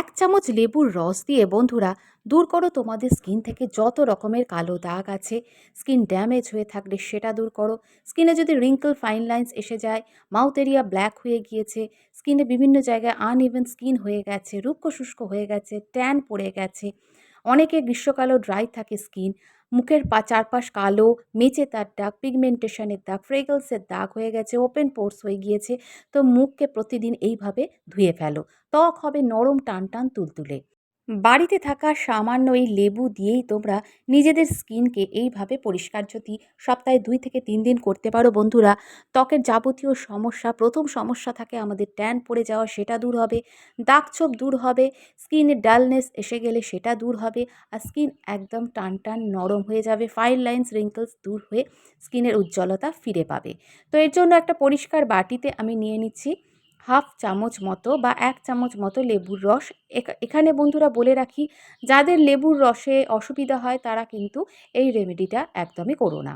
এক চামচ লেবুর রস দিয়ে বন্ধুরা, দূর করো তোমাদের স্কিন থেকে যত রকমের কালো দাগ আছে, স্কিন ড্যামেজ হয়ে থাকলে সেটা দূর করো। স্কিনে যদি রিঙ্কল ফাইন লাইন্স এসে যায় মাউথ এরিয়া ব্ল্যাক হয়ে গিয়েছে, স্কিনে বিভিন্ন জায়গায় আনইভেন স্কিন হয়ে গেছে, রুক্ষ শুষ্ক হয়ে গেছে ট্যান পড়ে গেছে অনেকে গ্রীষ্মকালও ড্রাই থাকে স্কিন মুখের পা চারপাশ কালো মেচে তার দাগ পিগমেন্টেশনের দাগ ফ্রেগলসের দাগ হয়ে গেছে ওপেন পোর্স হয়ে গিয়েছে। তো মুখকে প্রতিদিন এইভাবে ধুয়ে ফেলো। ত্বক হবে নরম, টান টান, তুলতুলে। বাড়িতে থাকা সামান্য এই লেবু দিয়েই তোমরা নিজেদের স্কিনকে এইভাবে পরিষ্কার যদি সপ্তাহে দুই থেকে তিন দিন করতে পারো বন্ধুরা, ত্বকের যাবতীয় সমস্যা, প্রথম সমস্যা থাকে আমাদের ট্যান পড়ে যাওয়া, সেটা দূর হবে দাগছোপ দূর হবে স্কিনের ডালনেস এসে গেলে সেটা দূর হবে আর স্কিন একদম টান টান নরম হয়ে যাবে। ফাইন লাইন্স, রিঙ্কলস দূর হয়ে স্কিনের উজ্জ্বলতা ফিরে পাবে। তো এর জন্য একটা পরিষ্কার বাটিতে আমি নিয়ে নিচ্ছি হাফ চামচ মতো বা এক চামচ মতো লেবুর রস। এখানে বন্ধুরা বলে রাখি, যাদের লেবুর রসে অসুবিধা হয় তারা কিন্তু এই রেমেডিটা একদমই করো না।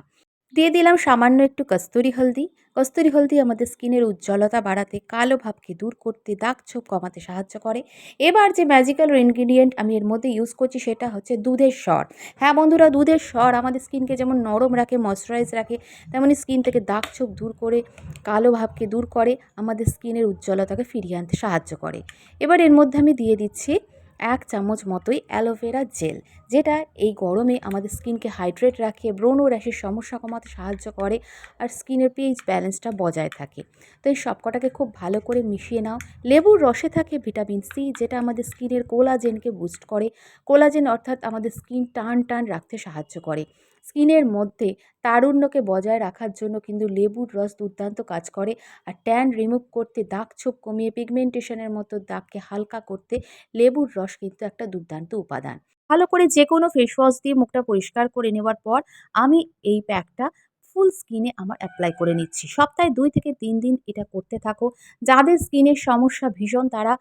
দিয়ে দিলাম সামান্য একটু কস্তুরি হলদি। কস্তুরি হলদি আমাদের স্কিনের উজ্জ্বলতা বাড়াতে, কালো ভাবকে দূর করতে, দাগ ছোপ কমাতে সাহায্য করে। এবার যে ম্যাজিক্যাল ইনগ্রিডিয়েন্ট আমি এর মধ্যে ইউজ করছি সেটা হচ্ছে দুধের স্বর। হ্যাঁ বন্ধুরা, দুধের স্বর আমাদের স্কিনকে যেমন নরম রাখে ময়শ্চারাইজ রাখে তেমনই স্কিন থেকে দাগ ছোপ দূর করে, কালো ভাবকে দূর করে আমাদের স্কিনের উজ্জ্বলতাকে ফিরিয়ে আনতে সাহায্য করে। এবার এর মধ্যে আমি দিয়ে দিচ্ছি এক চামচ মতোই অ্যালোভেরা জেল, যেটা এই গরমে আমাদের স্কিনকে হাইড্রেট রাখে, ব্রণ র্যাশের সমস্যা কমাতে সাহায্য করে আর স্কিনের পিএইচ ব্যালেন্সটা বজায় থাকে। তো এই সবকটাকে খুব ভালো করে মিশিয়ে নাও। লেবুর রসে থাকে ভিটামিন সি, যেটা আমাদের স্কিনের কোলাজেনকে বুস্ট করে। কোলাজেন অর্থাৎ আমাদের স্কিন টান টান রাখতে সাহায্য করে। স্কিনের মধ্যে তারুণ্যকে বজায় রাখার জন্য কিন্তু লেবুর রস দুর্দান্ত কাজ করে। আর ট্যান রিমুভ করতে, দাগ ছোপ কমিয়ে পিগমেন্টেশনের মতো দাগকে হালকা করতে লেবুর রস কিন্তু একটা দুর্দান্ত উপাদান। ভালো করে যে কোনো ফেস ওয়াশ দিয়ে মুখটা পরিষ্কার করে নেওয়ার পর আমি এই প্যাকটা ফুল স্কিনে আমার অ্যাপ্লাই করে নিচ্ছি। সপ্তাহে দুই থেকে তিন দিন এটা করতে থাকো। যাদের স্কিনের সমস্যা ভীষণ, তারা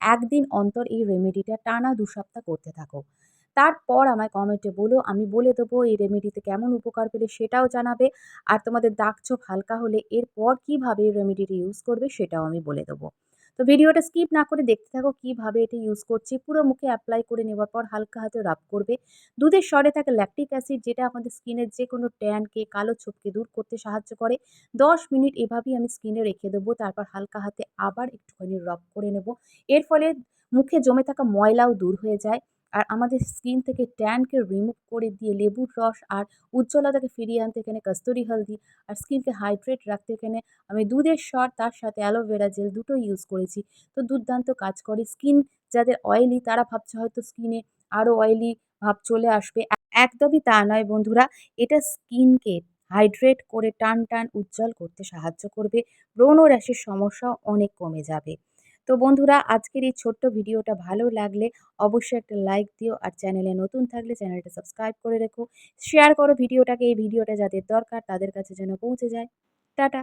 একদিন অন্তর এই রেমেডিটা টানা দু সপ্তাহ করতে থাকো। তারপর আমায় কমেন্টে বলো, আমি বলে দেবো এই রেমেডিতে কেমন উপকার পেলে সেটাও জানাবে। আর তোমাদের দাগ চোখ হালকা হলে এরপর কীভাবে এই রেমেডিটি ইউজ করবে সেটাও আমি বলে দেবো। তো ভিডিওটা স্কিপ না করে দেখতে থাকো কীভাবে এটা ইউজ করছি। পুরো মুখে অ্যাপ্লাই করে নেওয়ার পর হালকা হাতে রাব করবে। দুধের স্বরে থাকে ল্যাকটিক অ্যাসিড যেটা আমাদের স্কিনের যে কোনো ট্যানকে কালো ছোপকে দূর করতে সাহায্য করে, দশ মিনিট এভাবেই আমি স্কিনে রেখে দেবো, তারপর হালকা হাতে আবার একটুখানি রব করে নেব। এর ফলে মুখে জমে থাকা ময়লাও দূর হয়ে যায়। আর আমাদের স্কিন থেকে ট্যানকে রিমুভ করে দিয়ে লেবুর রস আর উজ্জ্বলতাকে ফিরিয়ে আনতে এখানে কস্তুরি হলদি আর স্কিনকে হাইড্রেট রাখতে এখানে আমি দুধের স্বর তার সাথে অ্যালোভেরা জেল দুটো ইউজ করেছি। তো দুর্দান্ত কাজ করে স্কিন যাদের অয়েলি তারা ভাবছে হয়তো স্কিনে আরও অয়েলি ভাব চলে আসবে। একদমই তা নয় বন্ধুরা, এটা স্কিনকে হাইড্রেট করে টান টান উজ্জ্বল করতে সাহায্য করবে। ব্রণ র্যাশের সমস্যাও অনেক কমে যাবে। তো বন্ধুরা, আজকের এই ছোট্ট ভিডিওটা ভালো লাগলে অবশ্যই একটা লাইক দিও আর চ্যানেলে নতুন থাকলে চ্যানেলটা সাবস্ক্রাইব করে রেখো। শেয়ার করো ভিডিওটাকে, এই ভিডিওটা যাদের দরকার তাদের কাছে যেন পৌঁছে যায়। টাটা।